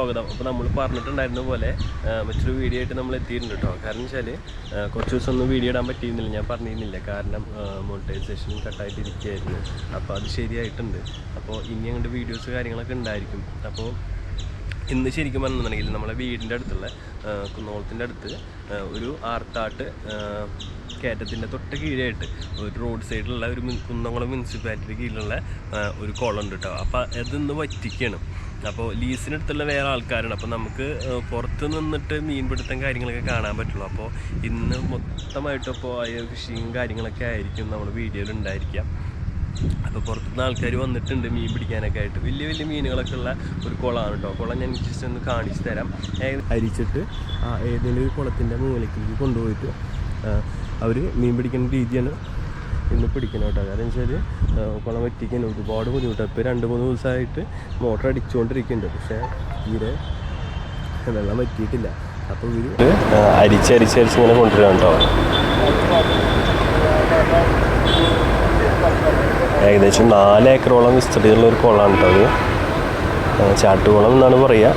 സ്വാഗതം. അപ്പോൾ നമ്മൾ പറഞ്ഞിട്ടുണ്ടായിരുന്ന പോലെ മറ്റൊരു വീഡിയോ ആയിട്ട് നമ്മൾ എത്തിയിട്ടുണ്ട് കേട്ടോ കാരണം വെച്ചാൽ കുറച്ച് ദിവസം ഒന്നും വീഡിയോ ഇടാൻ പറ്റിയിരുന്നില്ല. ഞാൻ പറഞ്ഞിരുന്നില്ല. കാരണം മോണിറ്റൈസേഷൻ കട്ടായിട്ട് ഇരിക്കുകയായിരുന്നു അപ്പോൾ അത് ശരിയായിട്ടുണ്ട്. അപ്പോൾ ഇനി അങ്ങോട്ട് വീഡിയോസ് കാര്യങ്ങളൊക്കെ ഉണ്ടായിരിക്കും. അപ്പോൾ ഇന്ന് ശരിക്കും പറഞ്ഞിട്ടുണ്ടെങ്കിൽ നമ്മളെ വീടിന്റെ അടുത്തുള്ള കുന്നോളത്തിന്റെ അടുത്ത് ഒരു ആർത്താട്ട് കയറ്റത്തിന്റെ തൊട്ട് കീഴായിട്ട് ഒരു റോഡ് സൈഡിലുള്ള ഒരു കുന്നംകുളം മുനിസിപ്പാലിറ്റിയുടെ കീഴിലുള്ള ഒരു കുളം ഉണ്ട് കേട്ടോ. അപ്പോൾ അതൊന്ന് വറ്റിക്കണം. അപ്പോൾ ലീസിനടുത്തുള്ള വേറെ ആൾക്കാരാണ്. അപ്പോൾ നമുക്ക് പുറത്ത് നിന്നിട്ട് മീൻപിടുത്തം കാര്യങ്ങളൊക്കെ കാണാൻ പറ്റുള്ളൂ. അപ്പോൾ ഇന്ന് മൊത്തമായിട്ട് ഇപ്പോൾ ഫിഷിങ് കാര്യങ്ങളൊക്കെ ആയിരിക്കും നമ്മുടെ വീഡിയോയിൽ ഉണ്ടായിരിക്കുക. അപ്പോൾ പുറത്തുനിന്ന് ആൾക്കാർ വന്നിട്ടുണ്ട് മീൻ പിടിക്കാനൊക്കെ ആയിട്ട്. വലിയ വലിയ മീനുകളൊക്കെ ഉള്ള ഒരു കുളമാണ് കേട്ടോ. കുളം ഞാൻ ജസ്റ്റ് ഒന്ന് കാണിച്ചു തരാം. അരിച്ചിട്ട് ആ ഏതെങ്കിലും ഒരു കുളത്തിന്റെ മൂലക്കിലേക്ക് കൊണ്ടുപോയിട്ട് അവർ മീൻ പിടിക്കുന്ന രീതിയാണ് ഇന്ന് പിടിക്കണം കേട്ടോ. കാരണം വെച്ചാൽ കുളം വറ്റിക്കാൻ ഒരുപാട് ബുദ്ധിമുട്ടാണ് ഇപ്പോൾ രണ്ട് മൂന്ന് ദിവസമായിട്ട് മോട്ടർ അടിച്ചുകൊണ്ടിരിക്കുന്നുണ്ട് പക്ഷേ തീരെ വെള്ളം വറ്റിയിട്ടില്ല. അപ്പോൾ ഇവർ അരിച്ചരിച്ചരിച്ച് ഇങ്ങനെ കൊണ്ടുവരാം കേട്ടോ. ഏകദേശം നാല് ഏക്കറോളം വിസ്തൃതിയുള്ള ഒരു കുളമാണ് കേട്ടോ അത്. ചാട്ടുകുളം എന്നാണ് പറയുക.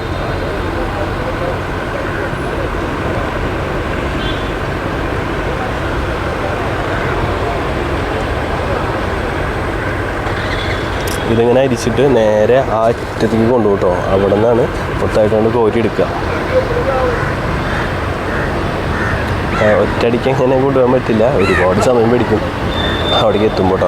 ഇതിങ്ങനെ അരിച്ചിട്ട് നേരെ ആ അറ്റത്തേക്ക് കൊണ്ടുപോട്ടോ. അവിടെ നിന്നാണ് മൊത്തമായിട്ട് കൊണ്ട് കോരി എടുക്കുക ഒറ്റയടിക്ക് അങ്ങനെ കൊണ്ടുപോകാൻ പറ്റില്ല. ഒരുപാട് സമയം പിടിക്കും അവിടേക്ക് എത്തുമ്പോൾ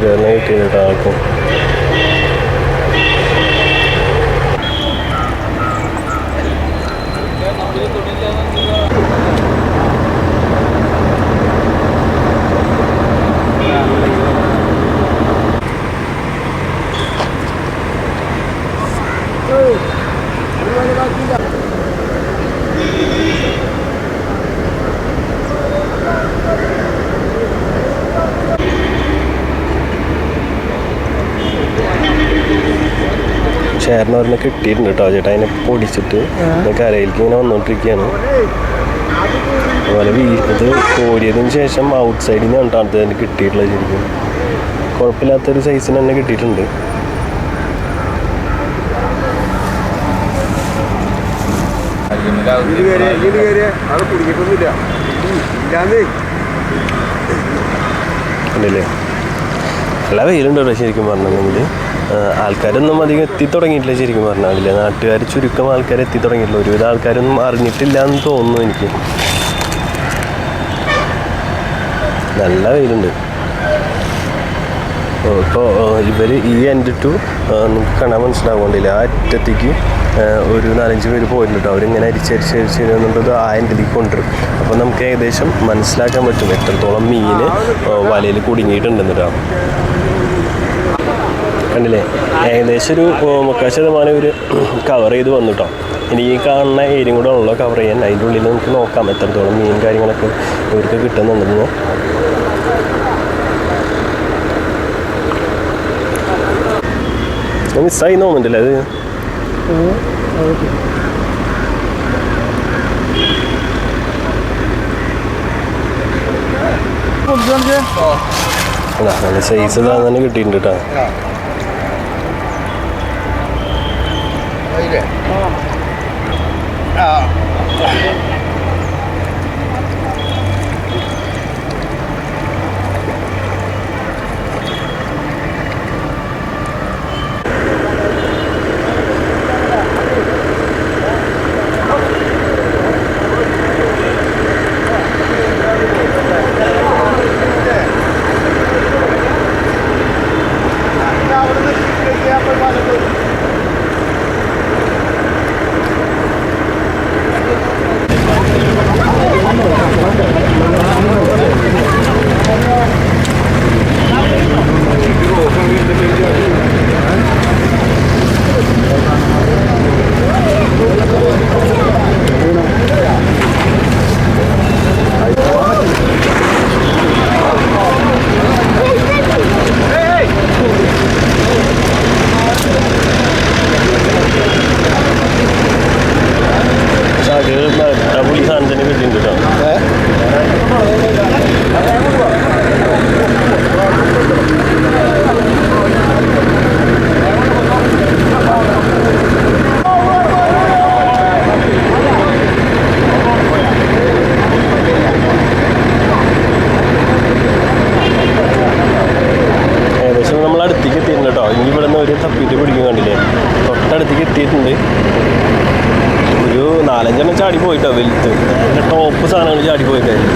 കേട്ടോ ചെറിയ കിട്ടിയിട്ട് ആൾക്കും നിന്ന് കിട്ടിയിട്ടുണ്ട് കേട്ടോ ചേട്ടാ. അതിനെ പൊടിച്ചിട്ട് കരയിലേക്ക് ഇങ്ങനെ വന്നുകൊണ്ടിരിക്കുകയാണ് അതുപോലെ വീട്ടിൽ ഇത് കോരിയതിന് ശേഷം ഔട്ട് സൈഡിൽ നിന്ന് കണ്ടാണ് തന്നെ കിട്ടിയിട്ടുള്ളത് ശരിക്കും. കുഴപ്പമില്ലാത്തൊരു സൈസിന് തന്നെ കിട്ടിയിട്ടുണ്ട്. ഇത് നല്ല വെയിലുണ്ട് ഇവിടെ ശരിക്കും പറഞ്ഞിട്ടുണ്ടെങ്കിൽ ആൾക്കാരൊന്നും അധികം എത്തിത്തുടങ്ങിയിട്ടില്ല ശരിക്കും പറഞ്ഞാൽ നാട്ടുകാർ ചുരുക്കം ആൾക്കാർ എത്തിത്തുടങ്ങിയിട്ടില്ല ഒരുവിധ ആൾക്കാരൊന്നും അറിഞ്ഞിട്ടില്ല എന്ന് തോന്നുന്നു എനിക്ക്. നല്ല വെയിലുണ്ട്. ഇപ്പോൾ ഇവർ ഈ എൻഡ് ടു നമുക്ക് കാണാൻ മനസ്സിലാവുന്നില്ല ആ അറ്റത്തേക്ക് ഒരു നാലഞ്ച് പേര് പോയിട്ടുണ്ട് അവരിങ്ങനെ അരിച്ചരിച്ച് അരിച്ച് എന്നുള്ളത് ആ എൻഡിലേക്ക് കൊണ്ടുവരും. അപ്പോൾ നമുക്ക് ഏകദേശം മനസ്സിലാക്കാൻ പറ്റും എത്രത്തോളം മീൻ വലയിൽ കുടുങ്ങിയിട്ടുണ്ടെന്ന് കേട്ടോ കണ്ടില്ലേ? ഏകദേശം ഒരു മുക്കാൽ ശതമാനം ഇവർ കവർ ചെയ്ത് വന്നു കേട്ടോ ഇനി ഈ കാണുന്ന ഏരിയയും കൂടെ ഉള്ളത് കവർ ചെയ്യാൻ അതിന്റെ ഉള്ളിൽ നമുക്ക് നോക്കാം എത്രത്തോളം മീൻ കാര്യങ്ങളൊക്കെ ഇവർക്ക് കിട്ടുന്നുണ്ടെന്ന്. ഇത് മിസ്സായി തോന്നുന്നുണ്ടല്ലേ അത് നല്ല സൈസ് തന്നെ കിട്ടിയിട്ടുണ്ട് കേട്ടോ ആ ഇനി ഇവിടെ നിന്ന് ഒരു തപ്പിട്ട് പിടിക്കും കണ്ടില്ലേ? തൊട്ടടുത്തേക്ക് എത്തിയിട്ടുണ്ട്. ഒരു നാലഞ്ചെണ്ണം ചാടി പോയിട്ടോ വലുത്. ടോപ്പ് സാധനങ്ങൾ ചാടി പോയിട്ടായിരുന്നു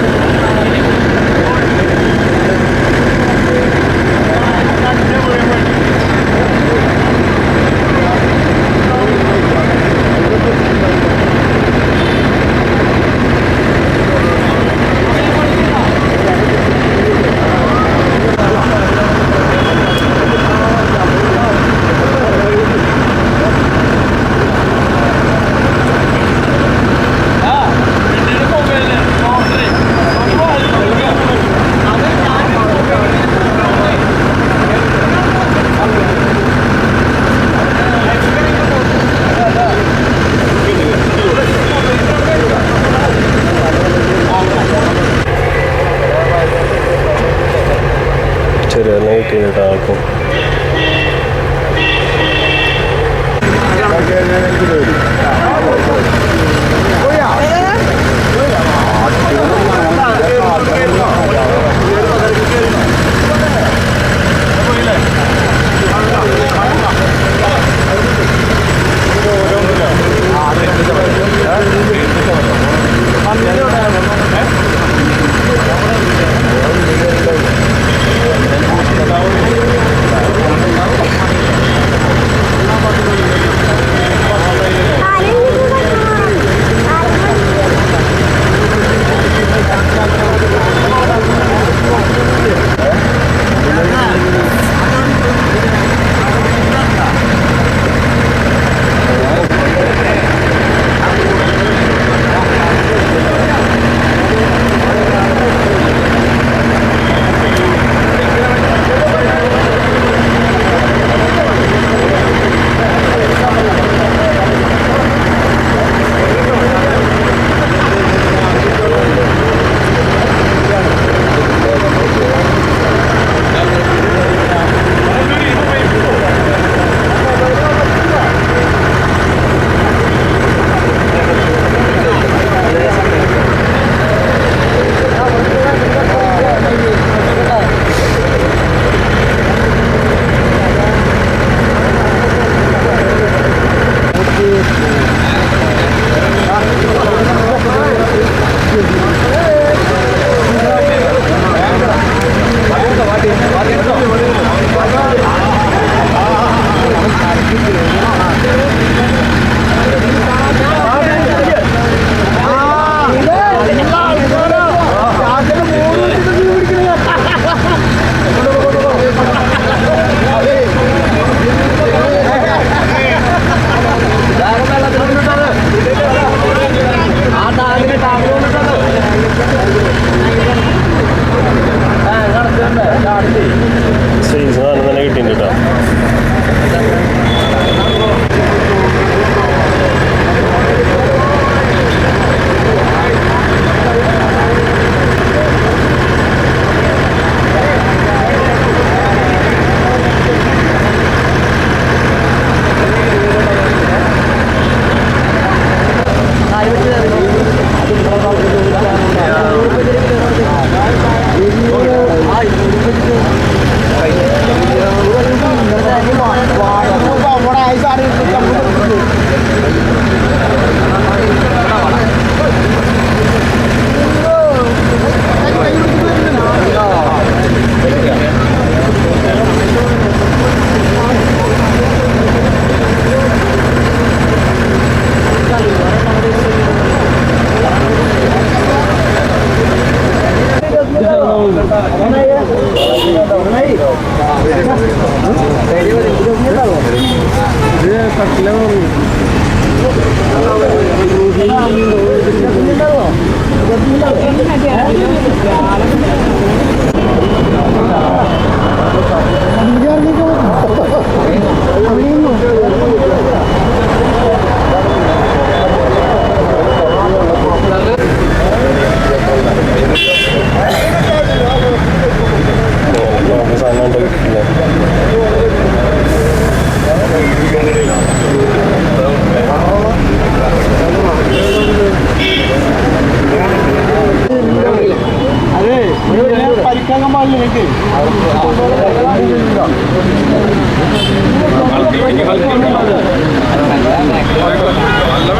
അതെ പരിക്ക് നല്ല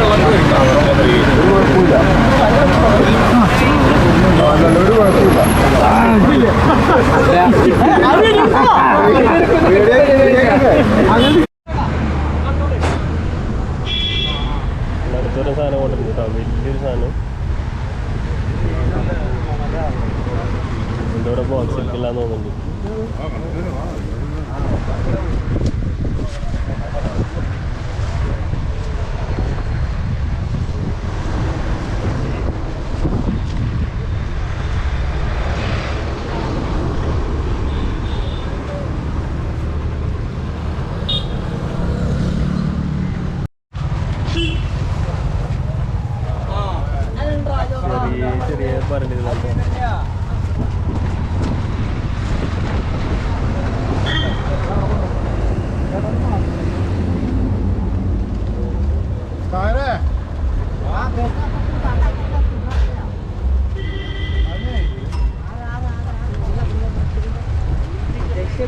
വെള്ളം കേറിക്കാം ഒരു കുഴപ്പമില്ല നല്ലൊരു കുഴപ്പമില്ല അടുത്തൊരു സാധനം കൊണ്ടുവരുന്നു കേട്ടോ വലിയൊരു സാധനം എന്റെ ഇവിടെ ബോക്സ് ഇരിക്കില്ലാന്ന് തോന്നുന്നുണ്ട്